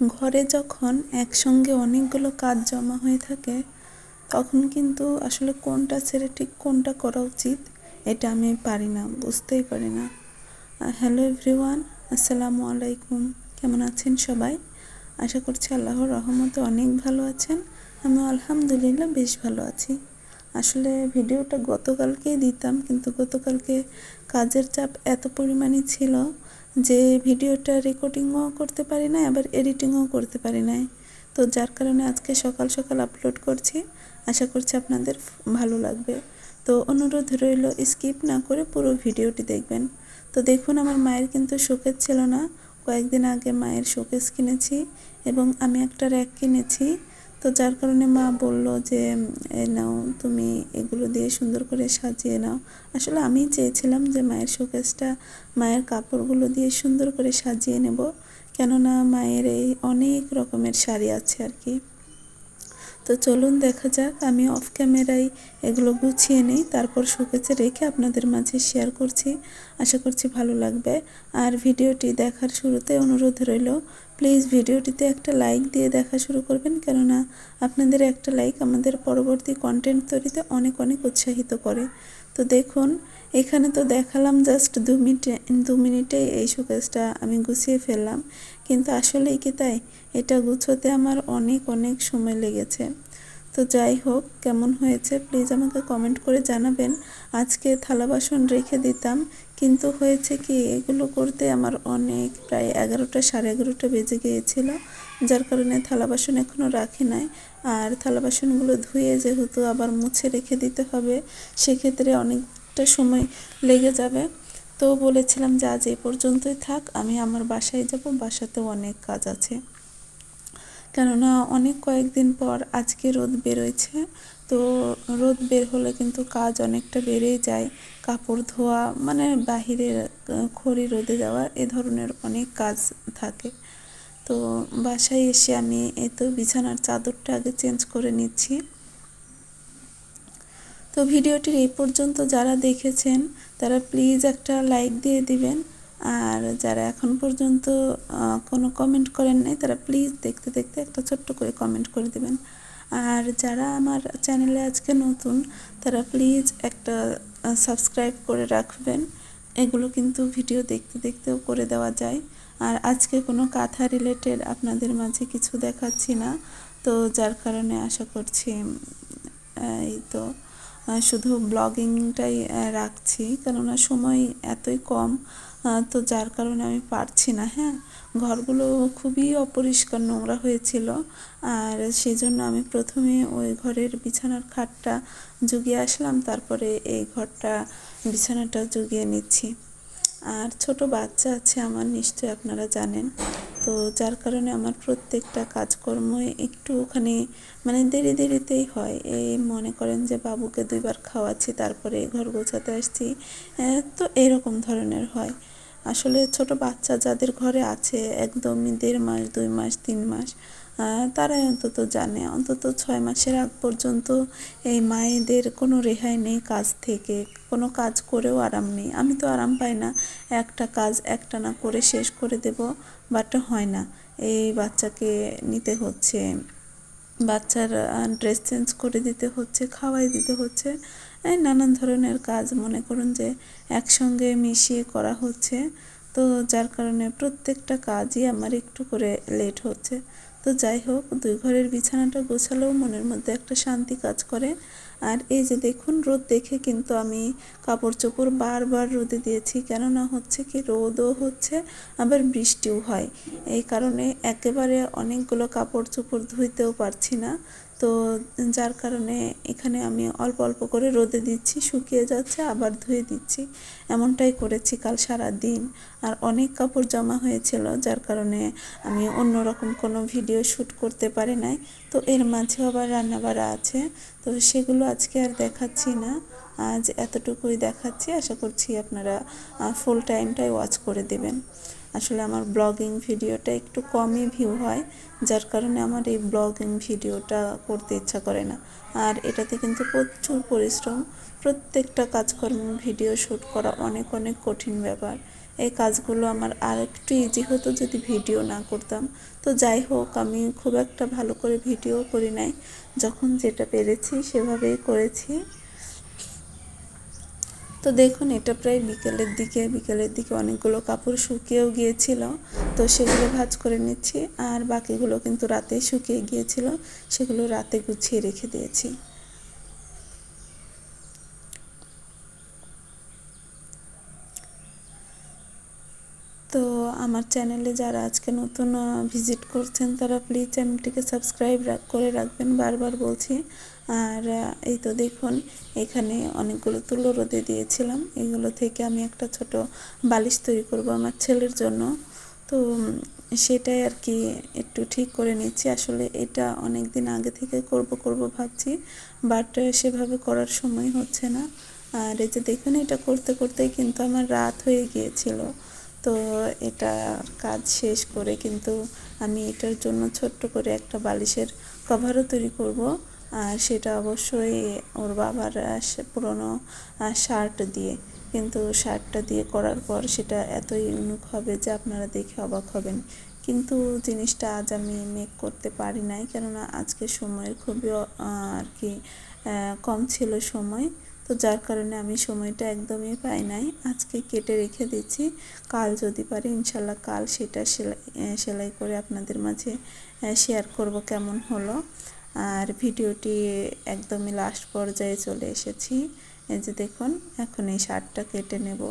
ঘরে যখন একসঙ্গে অনেকগুলো কাজ জমা হয়ে থাকে, তখন কিন্তু আসলে কোনটা ছেড়ে ঠিক কোনটা করা উচিত, এটা আমি পারি না, বুঝতেই পারি না। হ্যালো এভরিওয়ান, আসসালামু আলাইকুম। কেমন আছেন সবাই? আশা করছি আল্লাহর রহমতে অনেক ভালো আছেন। আমি আলহামদুলিল্লাহ বেশ ভালো আছি। আসলে ভিডিওটা গতকালকেই দিতাম, কিন্তু গতকালকে কাজের চাপ এত পরিমাণে ছিল যে ভিডিওটা রেকর্ডিংও করতে পারি না আবার এডিটিংও করতে পারি নাই। তো যার কারণে আজকে সকাল সকাল আপলোড করছি। আশা করছি আপনাদের ভালো লাগবে। তো অনুরোধ রইল স্কিপ না করে পুরো ভিডিওটি দেখবেন। তো দেখুন, আমার মায়ের কিন্তু শোকেজ ছিল না। কয়েকদিন আগে মায়ের শোকেজ কিনেছি এবং আমি একটা র্যাক কিনেছি। তো যার কারণে মা বলল যে নাও, তুমি এগুলো দিয়ে সুন্দর করে সাজিয়ে নাও। আসলে আমি চেয়েছিলাম যে মায়ের শোকেসটা, মায়ের কাপড়গুলো দিয়ে সুন্দর করে সাজিয়ে নেব। কেননা মায়ের এই অনেক রকমের শাড়ি আছে আর কি। তো চলুন দেখা যাক, আমি অফ ক্যামেরায় এগুলো গুছিয়ে নিই, তারপর শোকেসে রেখে আপনাদের মাঝে শেয়ার করছি। আশা করছি ভালো লাগবে। আর ভিডিওটি দেখার শুরুতে অনুরোধ রইল প্লিজ ভিডিওটিতে একটা লাইক দিয়ে দেখা শুরু করবেন কেননা আপনাদের একটা লাইক আমাদের পরবর্তী কন্টেন্ট তৈরিতে অনেক অনেক উৎসাহিত করে। তো দেখুন, এখানে তো দেখালাম জাস্ট দু মিনিটে দু মিনিটে এই শোকেসটা আমি গুছিয়ে ফেললাম। কিন্তু আসলেই কি তাই? এটা গুছোতে আমার অনেক অনেক সময় লেগেছে। তো যাই হোক, কেমন হয়েছে প্লিজ আমাকে কমেন্ট করে জানাবেন। আজকে থালা বাসন রেখে দিতাম, কিন্তু হয়েছে কি, এগুলো করতে আমার অনেক প্রায় এগারোটা সাড়ে এগারোটা বেজে গিয়েছিল, যার কারণে থালা বাসন এখনও রাখি নাই। আর থালা বাসনগুলো ধুয়ে যেহেতু আবার মুছে রেখে দিতে হবে, সেক্ষেত্রে অনেকটা সময় লেগে যাবে। তো বলেছিলাম যে আজ এই পর্যন্তই থাক, আমি আমার বাসায় যাব, বাসাতেও অনেক কাজ আছে। কেননা অনেক কয়েকদিন পর আজকে রোদ বেরোয়ছে। তো রোদ বের হলে কিন্তু কাজ অনেকটা বেড়েই যায়। কাপড় ধোয়া মানে বাহিরে খড়ি রোদে যাওয়া এ ধরনের অনেক কাজ থাকে। তো বাসায় এসে আমি এই তো বিছানার চাদরটা আগে চেঞ্জ করে নিচ্ছি। তো ভিডিওটির এই পর্যন্ত যারা দেখেছেন, তারা প্লিজ একটা লাইক দিয়ে দিবেন। আর যারা এখন পর্যন্ত কোনো কমেন্ট করেন নাই, তারা প্লিজ দেখতে দেখতে একটা ছোট্ট করে কমেন্ট করে দেবেন। আর যারা আমার চ্যানেলে আজকে নতুন, তারা প্লিজ একটা সাবস্ক্রাইব করে রাখবেন। এগুলো কিন্তু ভিডিও দেখতে, দেখতেও করে দেওয়া যায়। আর আজকে কোনো কাঁথা রিলেটেড আপনাদের মাঝে কিছু দেখাচ্ছি না। তো যার কারণে আশা করছি এই তো। শুধু ব্লগিংটাই রাখছি। কেননা সময় এতই কম তো যার কারণে আমি পারছি না হ্যাঁ? ঘরগুলো খুবই অপরিষ্কার নোংরা হয়েছিল, আর সেই জন্য আমি প্রথমে ওই ঘরের বিছানার খাটটা জুগিয়ে আসলাম, তারপরে এই ঘরটা, বিছানাটা জুগিয়ে নিচ্ছি। আর ছোট বাচ্চা আছে আমার, নিশ্চয়ই আপনারা জানেন। তো যার কারণে আমার প্রত্যেকটা কাজকর্ম একটুখানি মানে দেরি দেরিতেই হয়। এই মনে করেন যে বাবুকে দুইবার খাওয়াচ্ছি, তারপরে ঘর গোছাতে আসছি তো এরকম ধরনের হয়। আসলে ছোট বাচ্চা যাদের ঘরে আছে, একদমই দেড় মাস, দুই মাস, তিন মাস তারাই অন্তত জানে। অন্তত ছয় মাসের আগ পর্যন্ত এই মায়েদের কোনো রেহাই নেই কাজ থেকে। কোনো কাজ করেও আরাম নেই। আমি তো আরাম পাই না। একটা কাজ একটা না করে শেষ করে দেব, বাট হয় না। এই বাচ্চাকে নিতে হচ্ছে। বাচ্চার ড্রেস চেঞ্জ করে দিতে হচ্ছে, খাওয়াই দিতে হচ্ছে। নানান ধরনের কাজ মনে করুন যে একসঙ্গে মিশিয়ে করা হচ্ছে। তো যার কারণে প্রত্যেকটা কাজই আমার একটু করে লেট হচ্ছে। তো যাই হোক, দুই ঘরের বিছানাটা গোছালেও মনের মধ্যে একটা শান্তি কাজ করে। আর এই যে দেখুন, রোদ দেখে কিন্তু আমি কাপড় চোপড় বারবার রোদে দিয়েছি। কেননা হচ্ছে কি, রোদও হচ্ছে, আবার বৃষ্টিও হয়। এই কারণে একেবারে অনেকগুলো কাপড় চোপড় ধুইতেও পারছি না। তো যার কারণে এখানে আমি অল্প অল্প করে রোদে দিচ্ছি, শুকিয়ে যাচ্ছে, আবার ধুয়ে দিচ্ছি। এমনটাই করেছি কাল সারা দিন আর অনেক কাপড় জমা হয়েছিল, যার কারণে আমি অন্যরকম কোনো ভিডিও শ্যুট করতে পারি নাই। তো এর মাঝে আবার রান্নাবাড়া আছে। তো সেগুলো আজকে আর দেখাচ্ছি না। আজ এতটুকুই দেখাচ্ছি। আশা করছি আপনারা ফুল টাইমটাই ওয়াচ করে দেবেন। আসলে আমার ব্লগিং ভিডিওটা একটু কমই ভিউ হয়, যার কারণে আমার এই ব্লগিং ভিডিওটা করতে ইচ্ছা করে না। আর এটাতে কিন্তু প্রচুর পরিশ্রম, প্রত্যেকটা কাজকর্ম ভিডিও শ্যুট করা অনেক অনেক কঠিন ব্যাপার। এই কাজগুলো আমার আর একটু ইজি হতো যদি ভিডিও না করতাম। তো যাই হোক, আমি খুব একটা ভালো করে ভিডিও করি নাই। যখন যেটা পেরেছি সেভাবেই করেছি। তো দেখুন, এটা প্রায় বিকেলের দিকে বিকেলের দিকে অনেকগুলো কাপড় শুকিয়েও গিয়েছিল। তো সেগুলো ভাজ করে নিচ্ছি, আর বাকিগুলো কিন্তু রাতেই শুকিয়ে গিয়েছিল, সেগুলো রাতে গুছিয়ে রেখে দিয়েছি। তো আমার চ্যানেলে যারা আজকে নতুন ভিজিট করছেন, তারা প্লিজ চ্যানেলটিকে সাবস্ক্রাইব করে রাখবেন। বারবার বলছি। আর এই তো দেখুন, এখানে অনেকগুলো তুলো রোদে দিয়েছিলাম। এগুলো থেকে আমি একটা ছোট বালিশ তৈরি করব আমার ছেলের জন্য। তো সেটাই আর কি একটু ঠিক করে নিচ্ছি। আসলে এটা অনেক দিন আগে থেকে করব করব ভাবছি। বাট সেভাবে করার সময় হচ্ছে না। আর এই যে দেখুন, এটা করতে, করতেই কিন্তু আমার রাত হয়ে গিয়েছিল। তো এটা কাজ শেষ করে কিন্তু আমি এটার জন্য ছোট্ট করে একটা বালিশের কভারও তৈরি করব। আর সেটা অবশ্যই ওর বাবার পুরনো শার্ট দিয়ে। কিন্তু শার্টটা দিয়ে করার পর সেটা এত ইউনিক হবে যে আপনারা দেখে অবাক হবেন। কিন্তু জিনিসটা আজ আমি মেক করতে পারি নাই। কেননা আজকে সময়ের খুবই আর কি কম ছিল সময়। তো যার কারণে আমি সময়টা একদমই পাই নাই। আজকে কেটে রেখে দিচ্ছি। কাল যদি পারি ইনশাল্লাহ কাল সেটা সেলাই সেলাই করে আপনাদের মাঝে শেয়ার করব কেমন হলো। আর ভিডিওটি একদমই লাস্ট পর্যায়ে চলে এসেছি। এই যে দেখুন, এখন এই শার্টটা কেটে নেব।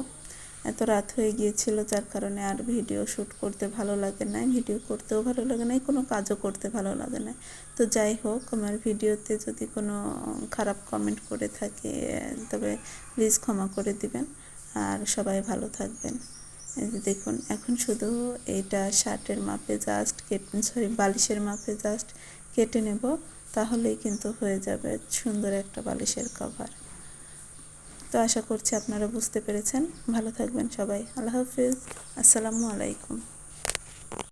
এত রাত হয়ে গিয়েছিল, যার কারণে আর ভিডিও শ্যুট করতে ভালো লাগে না ভিডিও করতেও ভালো লাগে না, কোনো কাজও করতে ভালো লাগে না। তো যাই হোক, আমার ভিডিওতে যদি কোনো খারাপ কমেন্ট করে থাকে, তবে প্লিজ ক্ষমা করে দিবেন। আর সবাই ভালো থাকবেন। দেখুন, এখন শুধু এটা শার্টের মাপে জাস্ট কেটে সরি বালিশের মাপে জাস্ট কেটে নেব, তাহলেই কিন্তু হয়ে যাবে সুন্দর একটা বালিশের কভার তো আশা করছি আপনারা বুঝতে পেরেছেন। ভালো থাকবেন সবাই। আল্লাহ হাফিজ। আসসালামু আলাইকুম।